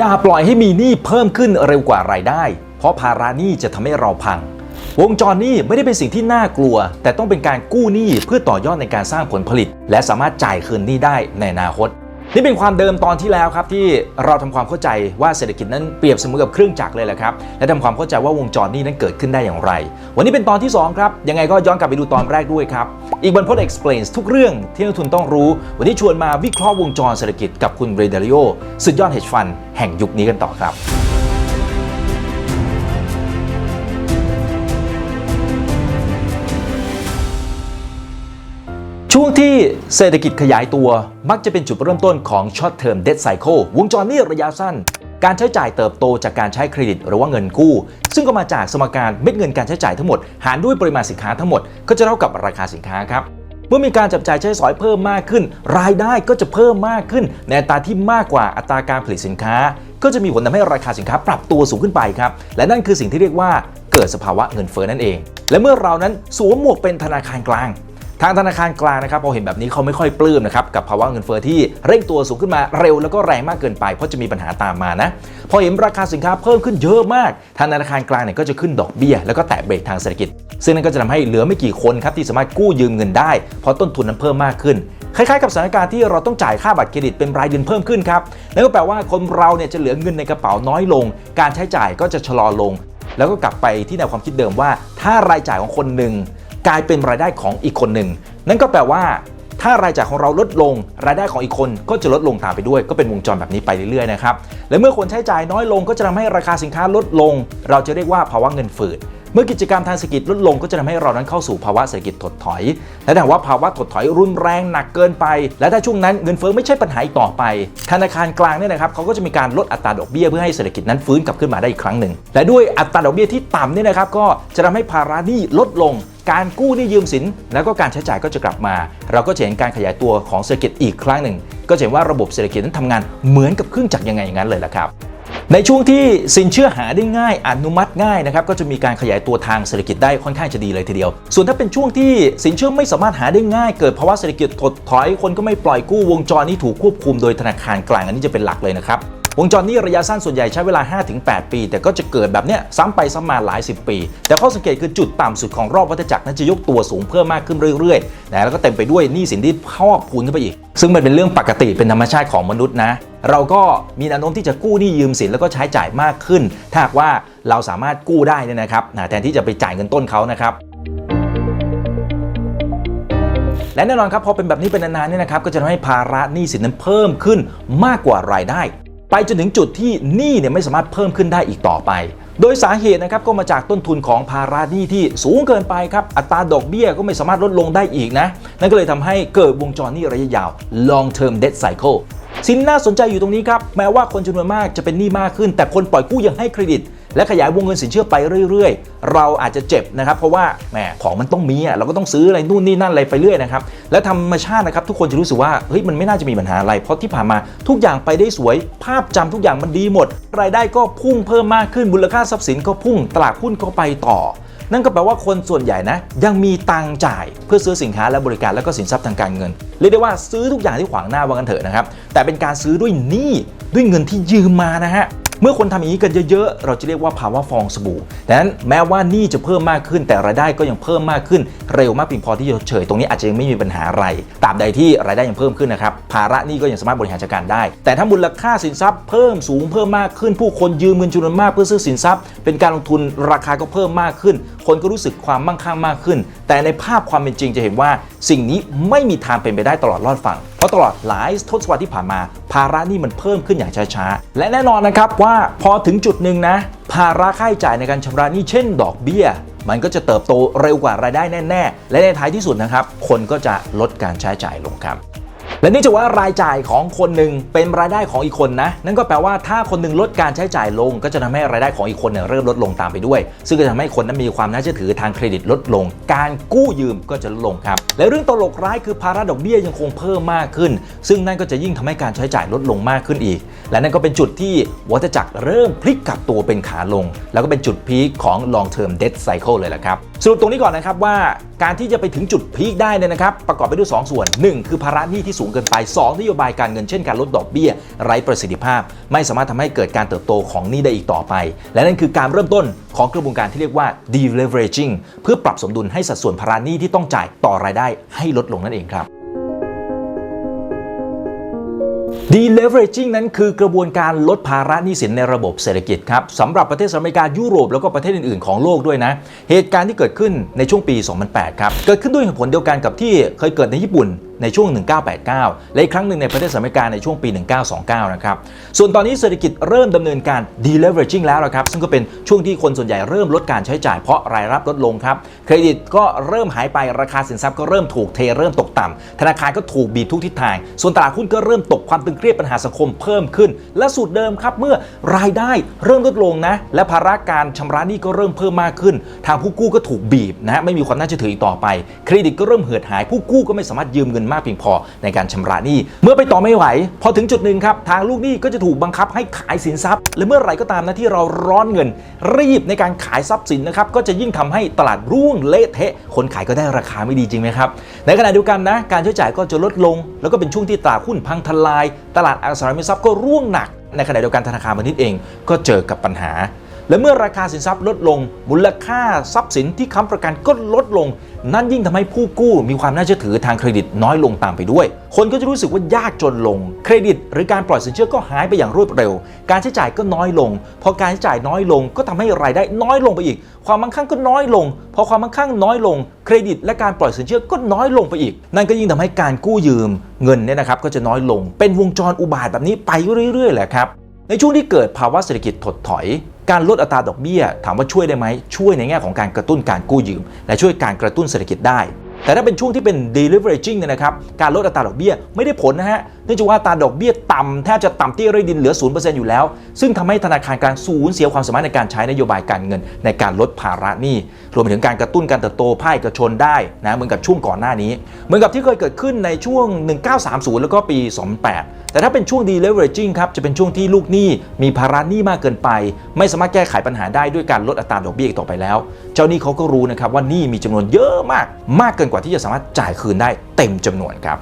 อย่าปล่อยให้มีหนี้เพิ่มขึ้นเร็วกว่ารายได้ เพราะภาระหนี้จะทำให้เราพัง วงจรหนี้ไม่ได้เป็นสิ่งที่น่ากลัว แต่ต้องเป็นการกู้หนี้เพื่อต่อยอดในการสร้างผลผลิต และสามารถจ่ายคืนหนี้ได้ในอนาคต นี่เป็นความเดิมตอนที่แล้วครับที่เราทำความเข้าใจว่าเศรษฐกิจนั้นเปรียบเสมือนกับเครื่องจักรเลยแหละครับและทำความเข้าใจว่าวงจรนี้นั้นเกิดขึ้นได้อย่างไร วันนี้เป็นตอนที่สองครับ ยังไงก็ย้อนกลับไปดูตอนแรกด้วยครับ อีกบรรพต explains ทุกเรื่องที่นักทุนต้องรู้ วันนี้ชวนมาวิเคราะห์วงจรเศรษฐกิจกับคุณเรเดลิโอสุดยอด hedge fund แห่งยุคนี้กันต่อครับ วงที่เศรษฐกิจขยายตัวมักจะเป็นจุดเริ่มต้นของ short term debt cycle วงจรนี้ระยะสั้น การใช้จ่ายเติบโตจากการใช้เครดิตหรือว่าเงินกู้ ซึ่งก็มาจากสมการเม็ดเงินการใช้จ่ายทั้งหมด หารด้วยปริมาณสินค้าทั้งหมด ก็จะเท่ากับราคาสินค้าครับเมื่อมีการจับจ่ายใช้สอยเพิ่มมากขึ้น รายได้ก็จะเพิ่มมากขึ้น ในอัตราที่มากกว่าอัตราการผลิตสินค้า ก็จะมีผลทำให้ราคาสินค้าปรับตัวสูงขึ้นไปครับ และนั่นคือสิ่งที่เรียกว่าเกิดสภาวะเงินเฟ้อนั่นเอง และเมื่อเรานั้นสวมหมวกเป็นธนาคารกลาง ทางธนาคารกลางนะครับพอเห็นแบบนี้เขาไม่ค่อยปลื้มนะครับกับภาวะเงินเฟ้อที่เร่งตัวสูงขึ้นมาเร็วแล้วก็แรงมากเกินไป เพราะจะมีปัญหาตามมานะพอเห็นราคาสินค้าเพิ่มขึ้นเยอะมากทางธนาคารกลางเนี่ยก็จะขึ้นดอกเบี้ย แล้วก็แตะเบรกทางเศรษฐกิจ ซึ่งนั่นก็จะทำให้เหลือไม่กี่คนครับที่สามารถกู้ยืมเงินได้เพราะต้นทุนนั้นเพิ่มมากขึ้นคล้ายๆกับสถานการณ์ที่เราต้องจ่ายค่าบัตรเครดิตเป็นรายเดือนเพิ่มขึ้นครับนั่นก็แปลว่าคนเราเนี่ยจะเหลือเงินในกระเป๋าน้อยลง การใช้จ่ายก็จะชะลอลง แล้วก็กลับไปที่แนวความคิดเดิมว่า ถ้ารายจ่ายของคนหนึ่ง กลายเป็นรายได้ของอีกคนหนึ่ง นั่นก็แปลว่า ถ้ารายจ่ายของเราลดลง รายได้ของอีกคนก็จะลดลงตามไปด้วย ก็เป็นวงจรแบบนี้ไปเรื่อยๆนะครับและเมื่อคนใช้จ่ายน้อยลงก็จะทำให้ราคาสินค้าลดลง เราจะเรียกว่าภาวะเงินฝืดเมื่อกิจกรรมทางเศรษฐกิจลดลงก็จะทำให้เรานั้นเข้าสู่ภาวะเศรษฐกิจถดถอย และถ้าว่าภาวะถดถอยรุนแรงหนักเกินไป และถ้าช่วงนั้นเงินเฟ้อไม่ใช่ปัญหาอีกต่อไป ธนาคารกลางเนี่ยนะครับเขาก็จะมีการลดอัตราดอกเบี้ยเพื่อให้เศรษฐกิจนั้นฟื้นกลับขึ้นมาได้อีกครั้งหนึ่ง และด้วยอัตราดอกเบี้ยที่ต่ำเนี่ยนะครับก็จะทำให้ภาระหนี้ลดลง การกู้หนี้ยืมสิน แล้วก็การใช้จ่ายก็จะกลับมา เราก็จะเห็นการขยายตัวของเศรษฐกิจอีกครั้งหนึ่ง ก็จะเห็นว่าระบบเศรษฐกิจนั้นทำงานเหมือนกับเครื่องจักรยังไงอย่างนั้นเลยละครับในช่วงที่สินเชื่อหาได้ง่าย อนุมัติง่ายนะครับก็จะมีการขยายตัวทางเศรษฐกิจได้ค่อนข้างจะดีเลยทีเดียว ส่วนถ้าเป็นช่วงที่สินเชื่อไม่สามารถหาได้ง่าย เกิดภาวะเศรษฐกิจถดถอยคนก็ไม่ปล่อยกู้วงจรนี้ถูกควบคุมโดยธนาคารกลางอันนี้จะเป็นหลักเลยนะครับ วงจรนี้ระยะสั้นส่วนใหญ่ใช้เวลา 5-8 ปี แต่ก็จะเกิดแบบเนี้ยซ้ำไปซ้ำมาหลาย 10 ปี แต่ข้อสังเกตคือจุดต่ำสุดของรอบวัฏจักรนั้นจะยกตัวสูงเพิ่มมากขึ้นเรื่อยๆนะแล้วก็เต็มไปด้วยหนี้สินที่พอกพูนขึ้นไปอีก ซึ่งมันเป็นเรื่องปกติเป็นธรรมชาติของมนุษย์นะเราก็มีแนวโน้มที่จะกู้หนี้ยืมสินแล้วก็ใช้จ่ายมากขึ้น ถ้าว่าเราสามารถกู้ได้เนี่ยนะครับแทนที่จะไปจ่ายเงินต้นเขานะครับและแน่นอนครับพอเป็นแบบนี้เป็นนานๆเนี่ยนะครับก็จะทำให้ภาระหนี้สินนั้นเพิ่มขึ้นมากกว่ารายได้ ไปจนถึงจุดที่หนี้เนี่ยไม่สามารถเพิ่มขึ้นได้อีกต่อไป โดยสาเหตุนะครับก็มาจากต้นทุนของภาระหนี้ที่สูงเกินไปครับอัตราดอกเบี้ยก็ไม่สามารถลดลงได้อีกนะ นั่นก็เลยทำให้เกิดวงจรหนี้ระยะยาว long term debt cycle สิ่งน่าสนใจอยู่ตรงนี้ครับแม้ว่าคนจำนวนมากจะเป็นหนี้มากขึ้น แต่คนปล่อยกู้ยังให้เครดิต และขยายวงเงินสินเชื่อไปเรื่อย ๆ เราอาจจะเจ็บนะครับ เพราะว่าแหมของมันต้องมีอะเราก็ต้องซื้ออะไรนู่นนี่นั่นอะไรไปเรื่อยนะครับและธรรมชาตินะครับทุกคนจะรู้สึกว่าเฮ้ยมันไม่น่าจะมีปัญหาอะไร เพราะที่ผ่านมาทุกอย่างไปได้สวย ภาพจำทุกอย่างมันดีหมด รายได้ก็พุ่งเพิ่มมากขึ้นมูลค่าทรัพย์สินก็พุ่งตลาดหุ้นก็ไปต่อนั่นก็แปลว่าคนส่วนใหญ่นะ ยังมีตังค์จ่ายเพื่อซื้อสินค้าและบริการแล้วก็สินทรัพย์ทางการเงิน เรียกได้ว่าซื้อทุกอย่างที่ขวางหน้าว่ากันเถอะนะครับ แต่เป็นการซื้อด้วยหนี้ด้วยเงินที่ยืมมานะฮะ เมื่อคนทำอย่างนี้กันเยอะๆ เราจะเรียกว่าภาวะฟองสบู่ดังนั้นแม้ว่านี้จะเพิ่มมากขึ้น แต่รายได้ก็ยังเพิ่มมากขึ้น เร็วมากเพียงพอที่จะเฉย ตรงนี้อาจจะยังไม่มีปัญหาอะไรตราบใดที่รายได้ยังเพิ่มขึ้นนะครับ ภาระนี้ก็ยังสามารถบริหารจัดการได้ แต่ถ้ามูลค่าสินทรัพย์เพิ่มสูงเพิ่มมากขึ้น ผู้คนยืมเงินจำนวนมากเพื่อซื้อสินทรัพย์ เป็นการลงทุนราคาก็เพิ่มมากขึ้น คนก็รู้สึกความมั่งคั่งมากขึ้น แต่ในภาพความเป็นจริงจะเห็นว่า สิ่งนี้ไม่มีทางเป็นไปได้ตลอดรอดฝั่งเพราะตลอดหลายทศวรรษที่ผ่านมา ภาระนี่มันเพิ่มขึ้นอย่างช้าๆ และแน่นอนนะครับว่าพอถึงจุดหนึ่งนะ ภาระค่าใช้จ่ายในการชำระหนี้เช่น ดอกเบี้ย มันก็จะเติบโตเร็วกว่ารายได้แน่ ๆ และในท้ายที่สุดนะครับ คนก็จะลดการใช้จ่ายลงครับ และนี่จะว่ารายจ่ายของคนหนึ่งเป็นรายได้ของอีกคนนะ นั่นก็แปลว่าถ้าคนหนึ่งลดการใช้จ่ายลง ก็จะทำให้รายได้ของอีกคนเนี่ยเริ่มลดลงตามไปด้วย ซึ่งก็จะทำให้คนนั้นมีความน่าเชื่อถือทางเครดิตลดลง การกู้ยืมก็จะลดลงครับ และเรื่องตลกร้ายคือภาระดอกเบี้ยยังคงเพิ่มมากขึ้น ซึ่งนั่นก็จะยิ่งทำให้การใช้จ่ายลดลงมากขึ้นอีก และนั่นก็เป็นจุดที่วัฏจักรเริ่มพลิกกลับตัวเป็นขาลง แล้วก็เป็นจุดพีคของ long term debt cycle เลยแหละครับสรุปตรงนี้ก่อนนะครับว่า การที่จะไปถึงจุดพีคได้เนี่ยนะครับ ประกอบไปด้วย 2 ส่วน 1 คือภาระหนี้ที่สูงเกินไป 2 นโยบายการเงินเช่นการลดดอกเบี้ย ไร้ประสิทธิภาพ ไม่สามารถทำให้เกิดการเติบโตของหนี้ได้อีกต่อไป และนั่นคือการเริ่มต้นของกระบวนการที่เรียกว่า deleveraging เพื่อปรับสมดุลให้สัดส่วนภาระหนี้ที่ต้องจ่ายต่อรายได้ให้ลดลงนั่นเองครับ Deleveraging นั้นคือกระบวนการลดภาระหนี้สินในระบบเศรษฐกิจครับสำหรับประเทศสหรัฐอเมริกายุโรปแล้วก็ประเทศอื่นๆ ของโลกด้วยนะ เหตุการณ์ที่เกิดขึ้นในช่วงปี 2008 ครับ เกิดขึ้นด้วยเหตุผลเดียวกันกับที่เคยเกิดในญี่ปุ่น ในช่วง 1989 และอีกครั้งหนึ่งในประเทศสหรัฐอเมริกาในช่วงปี 1929 นะครับ ส่วนตอนนี้เศรษฐกิจเริ่มดำเนินการ deleveraging แล้วนะครับ ซึ่งก็เป็นช่วงที่คนส่วนใหญ่เริ่มลดการใช้จ่ายเพราะรายรับลดลงครับ เครดิตก็เริ่มหายไปราคาสินทรัพย์ก็เริ่มถูกเทเริ่มตกต่ำธนาคารก็ถูกบีบทุกทิศทาง ส่วนตลาดหุ้นก็เริ่มตกความตึงเครียดปัญหาสังคมเพิ่มขึ้น และสูตรเดิมครับเมื่อรายได้เริ่มลดลงนะและภาระการชำระหนี้ก็เริ่มเพิ่มมากขึ้น ทางผู้กู้ก็ถูกบีบนะไม่มีความน่าเชื่อถืออีกต่อไป เครดิตก็เริ่มเหือดหายผู้กู้ก็ไม่สามารถยืมเงินมากเพียงพอในการชำระหนี้ เมื่อไปต่อไม่ไหว พอถึงจุดหนึ่งครับ ทางลูกหนี้ก็จะถูกบังคับให้ขายสินทรัพย์ และเมื่อไหร่ก็ตามนะที่เราร้อนเงิน รีบในการขายทรัพย์สินนะครับก็จะยิ่งทำให้ตลาดร่วงเละเทะ คนขายก็ได้ราคาไม่ดีจริงไหมครับในขณะเดียวกันนะการใช้จ่ายก็จะลดลง แล้วก็เป็นช่วงที่ตลาดหุ้นพังทลาย ตลาดอสังหาริมทรัพย์ก็ร่วงหนัก ในขณะเดียวกันธนาคารพาณิชย์เองก็เจอกับปัญหา และเมื่อราคาสินทรัพย์ลดลง มูลค่าทรัพย์สินที่ค้ำประกันก็ลดลง นั่นยิ่งทำให้ผู้กู้มีความน่าเชื่อถือทางเครดิตน้อยลงตามไปด้วย คนก็จะรู้สึกว่ายากจนลง เครดิต หรือการปล่อยสินเชื่อก็หายไปอย่างรวดเร็ว การใช้จ่ายก็น้อยลง พอการใช้จ่ายน้อยลงก็ทำให้รายได้น้อยลงไปอีก ความมั่งคั่งก็น้อยลง พอความมั่งคั่งน้อยลง เครดิต และการปล่อยสินเชื่อก็น้อยลงไปอีก นั่นก็ยิ่งทำให้การกู้ยืมเงินเนี่ยนะครับก็จะน้อยลง เป็นวงจรอุบาทแบบนี้ไปเรื่อยๆแหละครับในช่วงที่เกิดภาวะเศรษฐกิจถดถอย การลดอัตราดอกเบี้ย ถามว่าช่วยได้ไหมช่วยในแง่ของการกระตุ้นการกู้ยืม และช่วยการกระตุ้นเศรษฐกิจได้ แต่ถ้าเป็นช่วงที่เป็น deleveraging เนี่ยนะครับการลดอัตราดอกเบี้ยไม่ได้ผลนะฮะ นื่องจากว่าอัตราดอกเบี้ยต่ำแทบจะต่ำเตี้ยไร้ดินเหลือ 0%อยู่แล้ว ซึ่งทำให้ธนาคารกลางสูญเสียความสามารถในการใช้นโยบายการเงิน ในการลดภาระหนี้รวมไปถึงการกระตุ้นการเติบโตภาคเอกชนได้นะเหมือนกับช่วงก่อนหน้านี้ เหมือนกับที่เคยเกิดขึ้นในช่วง 1930 แล้วก็ปี 28 แต่ถ้าเป็นช่วง deleveraging ครับจะเป็นช่วงที่ลูกหนี้มีภาระหนี้มากเกินไป ไม่สามารถแก้ไขปัญหาได้ด้วยการลดอัตราดอกเบี้ยต่อไปแล้ว เจ้าหนี้เขาก็รู้นะครับว่าหนี้มีจำนวนเยอะมาก มากเกินกว่าที่จะสามารถจ่ายคืนได้เต็มจำนวนครับ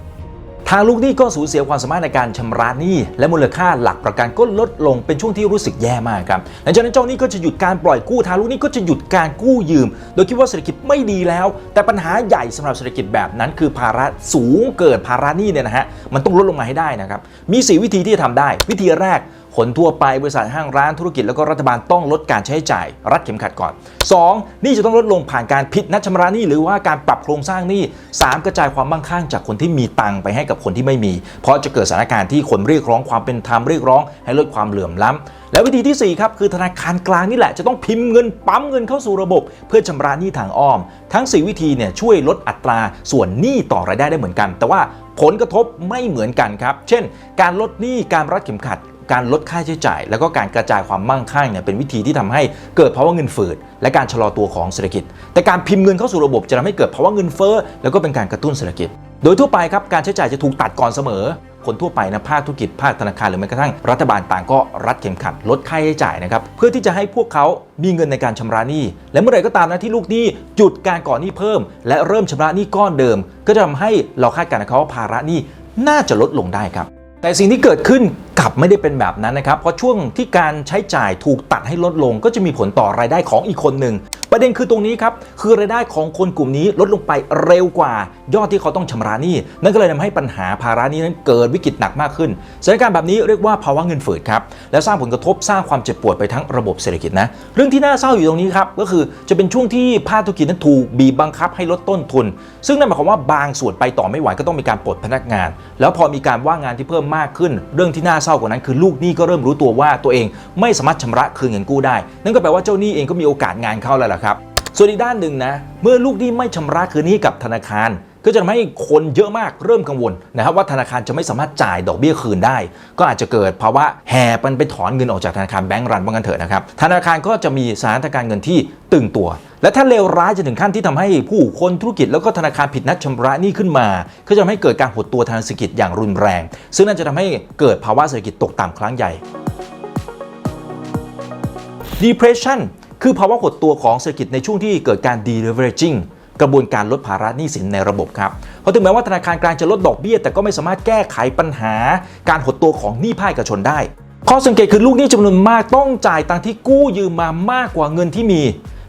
ทางลูกหนี้ก็สูญเสียความสามารถในการชำระหนี้ และมูลค่าหลักประกันก็ลดลงเป็นช่วงที่รู้สึกแย่มากครับหลังจากนั้นเจ้าหนี้ก็จะหยุดการปล่อยกู้ทางลูกหนี้ก็จะหยุดการกู้ยืม โดยคิดว่าเศรษฐกิจไม่ดีแล้ว แต่ปัญหาใหญ่สำหรับเศรษฐกิจแบบนั้น คือภาระสูงเกิดภาระหนี้เนี่ยนะฮะมันต้องลดลงมาให้ได้นะครับมี 4 วิธีที่จะทำได้ วิธีแรก คนทั่วไปบริษัทห้างร้านธุรกิจแล้วก็รัฐบาลต้องลดการใช้จ่าย รัดเข็มขัดก่อน 2. นี่จะต้องลดลงผ่านการผิดนัดชำระหนี้หรือว่าการปรับโครงสร้างหนี้ 3. กระจายความมั่งคั่งจากคนที่มีตังไปให้กับคนที่ไม่มี เพราะจะเกิดสถานการณ์ที่คนเรียกร้องความเป็นธรรมเรียกร้อง ให้ลดความเหลื่อมล้ำและวิธีที่ 4 ครับ คือธนาคารกลางนี่แหละจะต้องพิมพ์เงินปั๊มเงินเข้าสู่ระบบ เพื่อชำระหนี้ทางอ้อม ทั้ง 4 วิธีเนี่ยช่วยลดอัตราส่วนหนี้ต่อรายได้ได้เหมือนกัน แต่ว่าผลกระทบไม่เหมือนกันครับ เช่น การลดหนี้การรัดเข็มขัด การลดค่าใช้จ่าย แล้วก็การกระจายความมั่งคั่งเนี่ยเป็นวิธีที่ทำให้เกิดภาวะเงินฝืดและการชะลอตัวของเศรษฐกิจ แต่การพิมพ์เงินเข้าสู่ระบบจะทำให้เกิดภาวะเงินเฟ้อแล้วก็เป็นการกระตุ้นเศรษฐกิจ โดยทั่วไปครับการใช้จ่ายจะถูกตัดก่อนเสมอคนทั่วไปนะภาคธุรกิจภาคธนาคารหรือแม้กระทั่งรัฐบาลต่างก็รัดเข็มขัดลดค่าใช้จ่ายนะครับเพื่อที่จะให้พวกเขามีเงินในการชำระหนี้ และเมื่อไหร่ก็ตามนะที่ลูกหนี้หยุดการก่อหนี้เพิ่ม และเริ่มชำระหนี้ก้อนเดิม ก็จะทำให้เราคาดการณ์นะครับว่าภาระหนี้น่าจะลดลงได้ครับ แต่สิ่งที่เกิดขึ้น ลับไม่ได้เป็นแบบนั้นนะครับเพราะช่วงที่การใช้จ่ายถูกตัดให้ลดลง ก็จะมีผลต่อรายได้ของอีกคนหนึ่งประเด็นคือตรงนี้ครับคือรายได้ของคนกลุ่มนี้ลดลงไปเร็วกว่า ยอดที่เขาต้องชำระหนี้นั่นก็เลยทำให้ปัญหาภาระหนี้นั้นเกิดวิกฤตหนักมากขึ้นสถานการณ์แบบนี้เรียกว่าภาวะเงินฝืดครับและสร้างผลกระทบสร้างความเจ็บปวดไปทั้งระบบเศรษฐกิจนะเรื่องที่น่าเศร้าอยู่ตรงนี้ครับก็คือจะเป็นช่วงที่ภาคธุรกิจนั้นถูกบีบบังคับให้ลดต้นทุน ซึ่งนั่นหมายความว่าบางส่วนไปต่อไม่ไหวก็ต้องมีการปลดพนักงาน แล้วพอมีการว่างงานที่เพิ่มมากขึ้น เรื่องที่น่าเศร้ากว่านั้นคือลูกหนี้ก็เริ่มรู้ตัวว่าตัวเองไม่สามารถชำระคืนเงินกู้ได้ นั่นก็แปลว่าเจ้าหนี้เองก็มีโอกาสงานเข้าแล้วล่ะครับ ส่วนอีกด้านหนึ่งนะ เมื่อลูกหนี้ไม่ชำระคืนนี้กับธนาคาร ก็จะทำให้คนเยอะมากเริ่มกังวลนะครับว่าธนาคารจะไม่สามารถจ่ายดอกเบี้ยคืนได้ ก็อาจจะเกิดภาวะแห่มันไปถอนเงินออกจากธนาคารแบงก์รันว่างั้นเถอะนะครับธนาคารก็จะมีสถานการณ์เงินที่ตึงตัว และถ้าเลวร้ายจะถึงขั้นที่ทำให้ผู้คนธุรกิจแล้วก็ธนาคารผิดนัดชำระหนี้ขึ้นมา ก็จะทำให้เกิดการหดตัวทางเศรษฐกิจอย่างรุนแรง ซึ่งนั่นจะทำให้เกิดภาวะเศรษฐกิจตกต่ำครั้งใหญ่ depression คือภาวะหดตัวของเศรษฐกิจในช่วงที่เกิดการ deleveraging กระบวนการลดภาระหนี้สินในระบบครับ เพราะถึงแม้ว่าธนาคารกลางจะลดดอกเบี้ย แต่ก็ไม่สามารถแก้ไขปัญหาการหดตัวของหนี้ภาคเอกชนได้ ข้อสังเกตคือลูกหนี้จำนวนมากต้องจ่ายตังที่กู้ยืมมามากกว่าเงินที่มี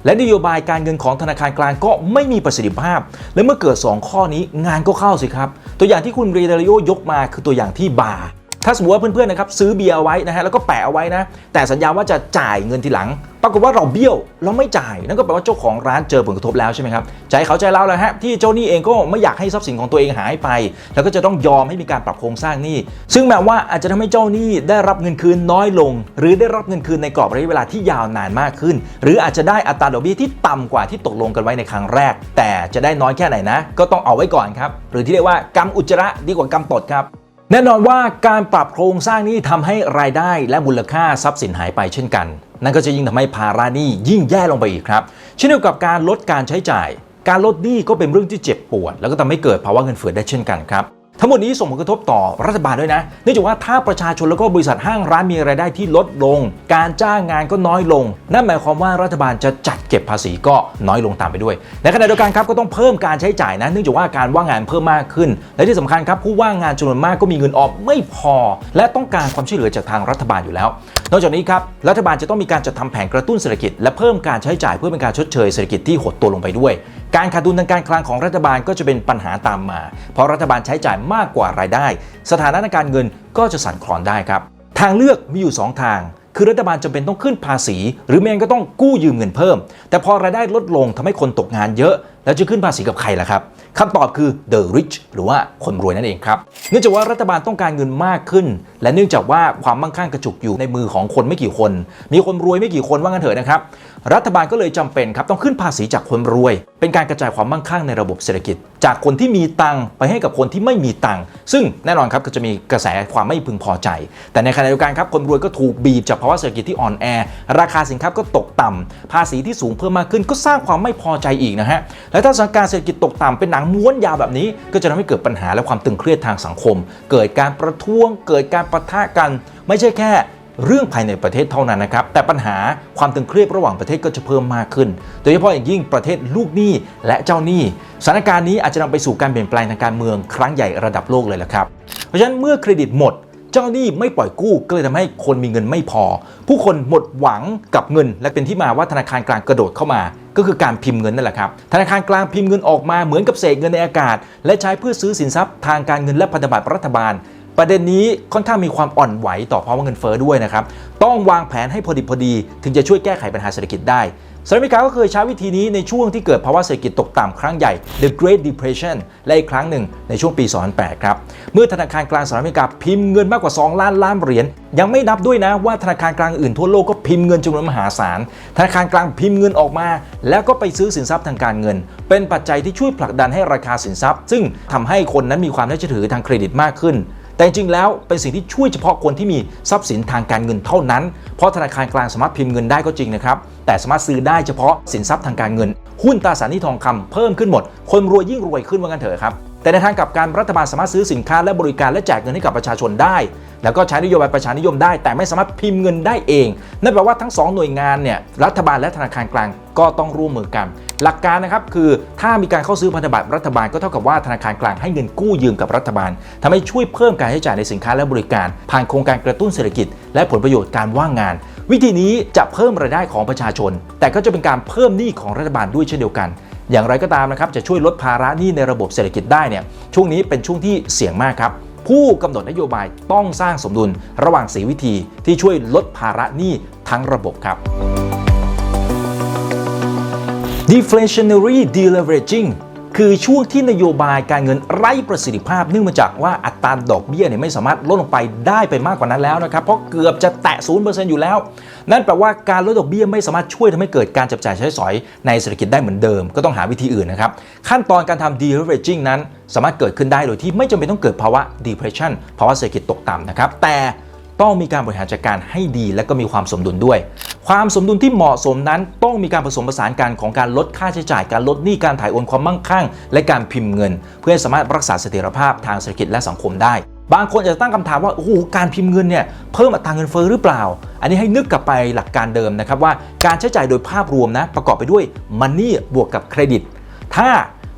และนโยบายการเงินของธนาคารกลางก็ไม่มีประสิทธิภาพ และเมื่อเกิด 2 ข้อนี้งานก็เข้าสิครับ ตัวอย่างที่คุณเรเดริโอยกมาคือตัวอย่างที่บาร์ ถ้าสมมติว่าเพื่อนๆนะครับซื้อเบียร์ไว้นะฮะแล้วก็แปะเอาไว้นะ แต่สัญญาว่าจะจ่ายเงินทีหลัง ปรากฏว่าเราเบี้ยวเราไม่จ่ายนั่นก็แปลว่าเจ้าของร้านเจอผลกระทบแล้วใช่ไหมครับใจเขาใจเราแหละฮะที่เจ้าหนี้เองก็ไม่อยากให้ทรัพย์สินของตัวเองหายไป แล้วก็จะต้องยอมให้มีการปรับโครงสร้างหนี้ ซึ่งแม้ว่าอาจจะทำให้เจ้าหนี้ได้รับเงินคืนน้อยลง หรือได้รับเงินคืนในกรอบระยะเวลาที่ยาวนานมากขึ้น หรืออาจจะได้อัตราดอกเบี้ยที่ต่ำกว่าที่ตกลงกันไว้ในครั้งแรก แต่จะได้น้อยแค่ไหนนะ ก็ต้องเอาไว้ก่อนครับหรือที่เรียกว่ากำอุจจระดีกว่ากำตดครับ แน่นอนว่าการปรับโครงสร้างนี้ทำให้รายได้และมูลค่าทรัพย์สินหายไปเช่นกัน นั่นก็จะยิ่งทำให้ภาระหนี้ยิ่งแย่ลงไปอีกครับ เช่นเดียวกับการลดการใช้จ่าย การลดหนี้ก็เป็นเรื่องที่เจ็บปวด แล้วก็ทำให้เกิดภาวะเงินเฟ้อได้เช่นกันครับ ทั้งหมดนี้ส่งผลกระทบต่อรัฐบาลด้วยนะ เนื่องจากว่าถ้าประชาชนแล้วก็บริษัทห้างร้านมีรายได้ที่ลดลง การจ้างงานก็น้อยลง นั่นหมายความว่ารัฐบาลจะจัดเก็บภาษีก็น้อยลงตามไปด้วย ในขณะเดียวกันครับก็ต้องเพิ่มการใช้จ่ายนะ เนื่องจากว่าการว่างงานเพิ่มมากขึ้น และที่สำคัญครับผู้ว่างงานจำนวนมากก็มีเงินออมไม่พอ และต้องการความช่วยเหลือจากทางรัฐบาลอยู่แล้ว นอกจากนี้ครับรัฐบาลจะต้องมีการจัดทำแผนกระตุ้นเศรษฐกิจและเพิ่มการใช้จ่ายเพื่อเป็นการชดเชยเศรษฐกิจที่หดตัวลงไปด้วยการขาดดุลทางการคลังของรัฐบาลก็จะเป็นปัญหาตามมา เพราะรัฐบาลใช้จ่ายมากกว่ารายได้ สถานะทางการเงินก็จะสั่นคลอนได้ครับ ทางเลือกมีอยู่ 2 ทาง คือรัฐบาลจำเป็นต้องขึ้นภาษี หรือไม่งั้นก็ต้องกู้ยืมเงินเพิ่ม แต่พอรายได้ลดลงทำให้คนตกงานเยอะ แล้วจะขึ้นภาษีกับใครล่ะครับคำตอบคือ the rich หรือว่าคนรวยนั่นเองครับ เนื่องจากว่ารัฐบาลต้องการเงินมากขึ้น และเนื่องจากว่าความมั่งคั่งกระจุกอยู่ในมือของคนไม่กี่คน มีคนรวยไม่กี่คนว่างั้นเถอะนะครับ รัฐบาลก็เลยจำเป็นครับต้องขึ้นภาษีจากคนรวยเป็นการกระจายความมั่งคั่งในระบบเศรษฐกิจ จากคนที่มีตังค์ไปให้กับคนที่ไม่มีตังค์ซึ่งแน่นอนครับก็จะมีกระแสความไม่พึงพอใจ แต่ในขณะเดียวกันครับคนรวยก็ถูกบีบจากภาวะเศรษฐกิจที่อ่อนแอ ราคาสินค้าก็ตกต่ำภาษีที่สูงเพิ่มมากขึ้นก็สร้างความไม่พอใจอีกนะฮะและถ้าสถานการณ์เศรษฐกิจตกต่ำเป็นหนังม้วนยาวแบบนี้ ก็จะทำให้เกิดปัญหาและความตึงเครียดทางสังคม เกิดการประท้วง เกิดการปะทะกัน ไม่ใช่แค่ เรื่องภายในประเทศเท่านั้นนะครับ แต่ปัญหาความตึงเครียดระหว่างประเทศก็จะเพิ่มมากขึ้น โดยเฉพาะอย่างยิ่งประเทศลูกหนี้และเจ้าหนี้สถานการณ์นี้อาจจะนำไปสู่การเปลี่ยนแปลงทางการเมืองครั้งใหญ่ระดับโลกเลยละครับ เพราะฉะนั้นเมื่อเครดิตหมดเจ้าหนี้ไม่ปล่อยกู้ก็เลยทำให้คนมีเงินไม่พอ ผู้คนหมดหวังกับเงิน และเป็นที่มาว่าธนาคารกลางกระโดดเข้ามา ก็คือการพิมพ์เงินนั่นแหละครับธนาคารกลางพิมพ์เงินออกมาเหมือนกับเศษเงินในอากาศ และใช้เพื่อซื้อสินทรัพย์ทางการเงินและพันธบัตรรัฐบาล ประเด็นนี้ค่อนข้างมีความอ่อนไหวต่อภาวะเงินเฟ้อด้วยนะครับ ต้องวางแผนให้พอดีพอดี ถึงจะช่วยแก้ไขปัญหาเศรษฐกิจได้สหรัฐอเมริกาก็เคยใช้วิธีนี้ในช่วงที่เกิดภาวะเศรษฐกิจตกต่ำครั้งใหญ่ The Great Depression และอีกครั้งหนึ่งในช่วงปี 2008 ครับ เมื่อธนาคารกลางสหรัฐอเมริกาพิมพ์เงินมากกว่า 2 ล้านล้านเหรียญ ยังไม่นับด้วยนะว่าธนาคารกลางอื่นทั่วโลกก็พิมพ์เงินจำนวนมหาศาล ธนาคารกลางพิมพ์เงินออกมา แล้วก็ไปซื้อสินทรัพย์ทางการเงิน เป็นปัจจัยที่ช่วยผลักดันให้ราคาสินทรัพย์ ซึ่งทำให้คนนั้นมีความน่าเชื่อถือทางเครดิตมากขึ้น แต่จริงๆแล้วเป็นสิ่งที่ช่วยเฉพาะคนที่มีทรัพย์สินทางการเงินเท่านั้น เพราะธนาคารกลางสามารถพิมพ์เงินได้ก็จริงนะครับ แต่สามารถซื้อได้เฉพาะสินทรัพย์ทางการเงิน หุ้นตราสารหนี้ทองคำเพิ่มขึ้นหมด คนรวยยิ่งรวยขึ้นว่ากันเถอะครับ แต่ในทางกลับการรัฐบาลสามารถซื้อสินค้าและบริการและแจกเงินให้กับประชาชนได้ แล้วก็ใช้นโยบายประชานิยมได้ แต่ไม่สามารถพิมพ์เงินได้เอง นั่นแปลว่าทั้งสองหน่วยงานเนี่ยรัฐบาลและธนาคารกลางก็ต้องร่วมมือกัน หลักการนะครับคือถ้ามีการเข้าซื้อพันธบัตรรัฐบาลก็เท่ากับว่าธนาคารกลางให้เงินกู้ยืมกับรัฐบาลทำให้ช่วยเพิ่มการใช้จ่ายในสินค้าและบริการ ผ่านโครงการกระตุ้นเศรษฐกิจ และผลประโยชน์การว่างงาน วิธีนี้จะเพิ่มรายได้ของประชาชน แต่ก็จะเป็นการเพิ่มหนี้ของรัฐบาลด้วยเช่นเดียวกัน อย่างไรก็ตามนะครับจะช่วยลดภาระหนี้ในระบบเศรษฐกิจได้เนี่ยช่วงนี้เป็นช่วงที่เสี่ยงมากครับผู้กำหนดนโยบายต้องสร้างสมดุลระหว่างสีวิธีที่ช่วยลดภาระหนี้ทั้งระบบครับ deflationary deleveraging คือช่วงที่นโยบายการเงินไร้ประสิทธิภาพ เนื่องมาจากว่าอัตราดอกเบี้ยเนี่ยไม่สามารถลดลงไปได้ไปมากกว่านั้นแล้วนะครับ เพราะเกือบจะแตะ0%อยู่แล้ว นั่นแปลว่าการลดดอกเบี้ยไม่สามารถช่วยทำให้เกิดการจับจ่ายใช้สอยในเศรษฐกิจได้เหมือนเดิม ก็ต้องหาวิธีอื่นนะครับ ขั้นตอนการทำ deleveraging นั้น สามารถเกิดขึ้นได้โดยที่ไม่จำเป็นต้องเกิดภาวะ depression ภาวะเศรษฐกิจตกต่ำนะครับแต่ ต้องมีการบริหารจัดการให้ดี และก็มีความสมดุลด้วย ความสมดุลที่เหมาะสมนั้น ต้องมีการผสมผสานกันของการลดค่าใช้จ่าย การลดหนี้การถ่ายโอนความมั่งคั่ง และการพิมพ์เงิน เพื่อให้สามารถรักษาเสถียรภาพทางเศรษฐกิจและสังคมได้ บางคนอาจจะตั้งคำถามว่าโอ้โหการพิมพ์เงินเนี่ยเพิ่มอัตราเงินเฟ้อหรือเปล่า อันนี้ให้นึกกลับไปหลักการเดิมนะครับว่าการใช้จ่ายโดยภาพรวมนะประกอบไปด้วยมันนี่บวกกับเครดิต ถ้า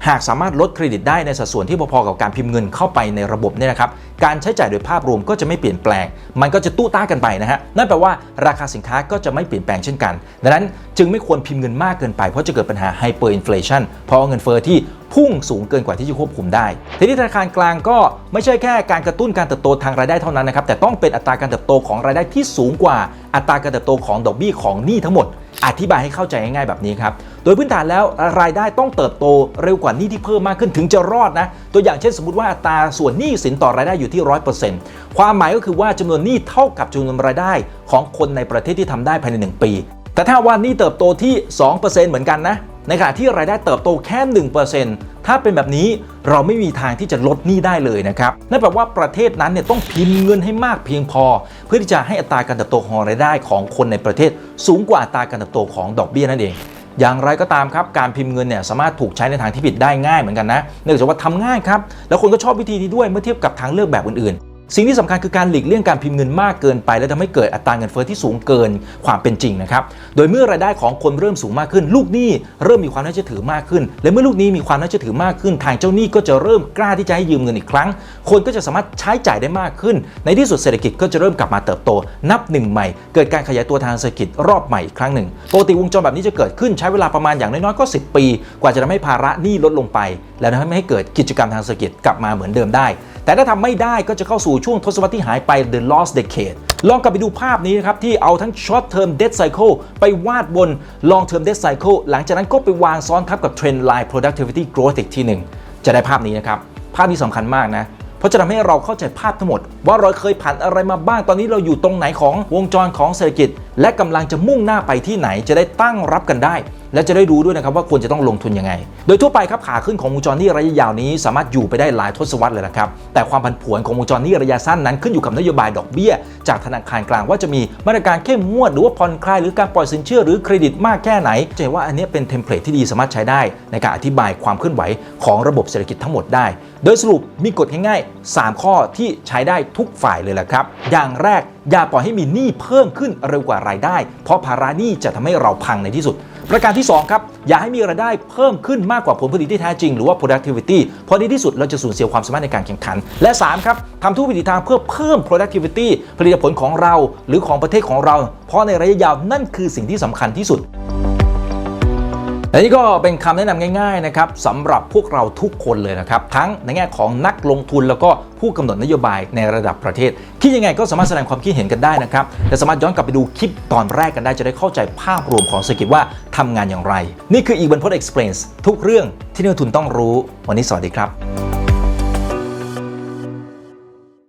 หากสามารถลดเครดิตได้ในสัดส่วนที่พอๆกับการพิมพ์เงินเข้าไปในระบบเนี่ยนะครับการใช้จ่ายโดยภาพรวมก็จะไม่เปลี่ยนแปลง มันก็จะตู้ต้ากันไปนะฮะนั่นแปลว่าราคาสินค้าก็จะไม่เปลี่ยนแปลงเช่นกัน ดังนั้นจึงไม่ควรพิมพ์เงินมากเกินไปเพราะจะเกิดปัญหาไฮเปอร์อินฟลชันเพราะเงินเฟ้อที่ พุ่งสูงเกินกว่าที่จะควบคุมได้ ทีนี้ธนาคารกลางก็ไม่ใช่แค่การกระตุ้นการเติบโตทางรายได้เท่านั้นนะครับ แต่ต้องเป็นอัตราการเติบโตของรายได้ที่สูงกว่าอัตราการเติบโตของดอกเบี้ยของหนี้ทั้งหมด อธิบายให้เข้าใจง่ายๆแบบนี้ครับ โดยพื้นฐานแล้วรายได้ต้องเติบโตเร็วกว่าหนี้ที่เพิ่มมากขึ้นถึงจะรอดนะ ตัวอย่างเช่นสมมติว่าอัตราส่วนหนี้สินต่อรายได้อยู่ที่ 100%ความหมายก็คือว่าจำนวนหนี้เท่ากับจำนวนรายได้ของคนในประเทศที่ทำได้ภายใน 1 ปี แต่ถ้าว่านี้เติบโตที่ 2%เหมือนกันนะ ในขณะที่รายได้เติบโตแค่ 1%ถ้าเป็นแบบนี้เราไม่มีทางที่จะลดหนี้ได้เลยนะครับ นั่นแปลว่าประเทศนั้นเนี่ยต้องพิมพ์เงินให้มากเพียงพอ เพื่อที่จะให้อัตราการเติบโตของรายได้ของคนในประเทศ สูงกว่าอัตราการเติบโตของดอกเบี้ยนั่นเอง อย่างไรก็ตามครับ การพิมพ์เงินเนี่ยสามารถถูกใช้ในทางที่ผิดได้ง่ายเหมือนกันนะ เนื่องจากว่าทำง่ายครับ แล้วคนก็ชอบวิธีนี้ด้วยเมื่อเทียบกับทางเลือกแบบอื่นๆ สิ่งที่สำคัญคือการหลีกเลี่ยงการพิมพ์เงินมากเกินไป และทำให้เกิดอัตราเงินเฟ้อที่สูงเกินความเป็นจริงนะครับ โดยเมื่อรายได้ของคนเริ่มสูงมากขึ้น ลูกหนี้เริ่มมีความน่าเชื่อถือมากขึ้น และเมื่อลูกหนี้มีความน่าเชื่อถือมากขึ้น ทางเจ้าหนี้ก็จะเริ่มกล้าที่จะให้ยืมเงินอีกครั้ง คนก็จะสามารถใช้จ่ายได้มากขึ้น ในที่สุดเศรษฐกิจก็จะเริ่มกลับมาเติบโต นับหนึ่งใหม่ เกิดการขยายตัวทางเศรษฐกิจรอบใหม่อีกครั้งหนึ่งปกติวงจรแบบนี้จะเกิดขึ้นใช้เวลาประมาณอย่างน้อยๆก็ 10 ปี กว่าจะทำให้ภาระหนี้ลดลงไป และทำให้เกิดกิจกรรมทางเศรษฐกิจกลับมาเหมือนเดิมได้ แต่ถ้าทำไม่ได้ก็จะเข้าสู่ช่วงทศวรรษที่หายไป the lost decade ลองกลับไปดูภาพนี้นะครับ ที่เอาทั้ง short term debt cycle ไปวาดบน long term debt cycle หลังจากนั้นก็ไปวางซ้อนทับกับ trend line productivity growth อีกทีหนึ่งจะได้ภาพนี้นะครับ ภาพนี้สำคัญมากนะ เพราะจะทำให้เราเข้าใจภาพทั้งหมด ว่าเราเคยผ่านอะไรมาบ้างตอนนี้เราอยู่ตรงไหนของวงจรของเศรษฐกิจ และกำลังจะมุ่งหน้าไปที่ไหนจะได้ตั้งรับกันได้ และจะได้รู้ด้วยนะครับว่าควรจะต้องลงทุนยังไง โดยทั่วไปครับขาขึ้นของวงจรหนี้ระยะยาวนี้สามารถอยู่ไปได้หลายทศวรรษเลยนะครับ แต่ความผันผวนของวงจรหนี้ระยะสั้นนั้นขึ้นอยู่กับนโยบายดอกเบี้ย จากธนาคารกลางว่าจะมีมาตรการเข้มงวดหรือว่าผ่อนคลายหรือการปล่อยสินเชื่อหรือเครดิตมากแค่ไหนจะเห็นว่าอันนี้เป็นเทมเพลตที่ดีสามารถใช้ได้ ในการอธิบายความเคลื่อนไหวของระบบเศรษฐกิจทั้งหมดได้ โดยสรุปมีกฎง่ายๆ 3 ข้อที่ใช้ได้ทุกฝ่ายเลยแหละครับ อย่างแรกอย่าปล่อยให้มีหนี้เพิ่มขึ้นเร็วกว่ารายได้ เพราะภาระหนี้จะทำให้เราพังในที่สุด ประการที่ 2 ครับ อย่าให้มีรายได้เพิ่มขึ้นมากกว่าผลผลิตที่แท้จริงหรือว่า productivity เพราะในที่สุดเราจะสูญเสียความสามารถในการแข่งขัน และ3ครับทำทุกวิถีทางเพื่อเพิ่ม productivity ผลิตผลของเราหรือของประเทศของเรา เพราะในระยะยาวนั่นคือสิ่งที่สำคัญที่สุด และนี่ก็เป็นคำแนะนำง่ายๆนะครับสำหรับพวกเราทุกคนเลยนะครับ ทั้งในแง่ของนักลงทุนแล้วก็ผู้กำหนดนโยบายในระดับประเทศ คิดยังไงก็สามารถแสดงความคิดเห็นกันได้นะครับและสามารถย้อนกลับไปดูคลิปตอนแรกกันได้จะได้เข้าใจภาพรวมของเศรษฐกิจว่าทำงานอย่างไร นี่คืออีกบันพด explains ทุกเรื่องที่นักลงทุนต้องรู้ วันนี้สวัสดีครับ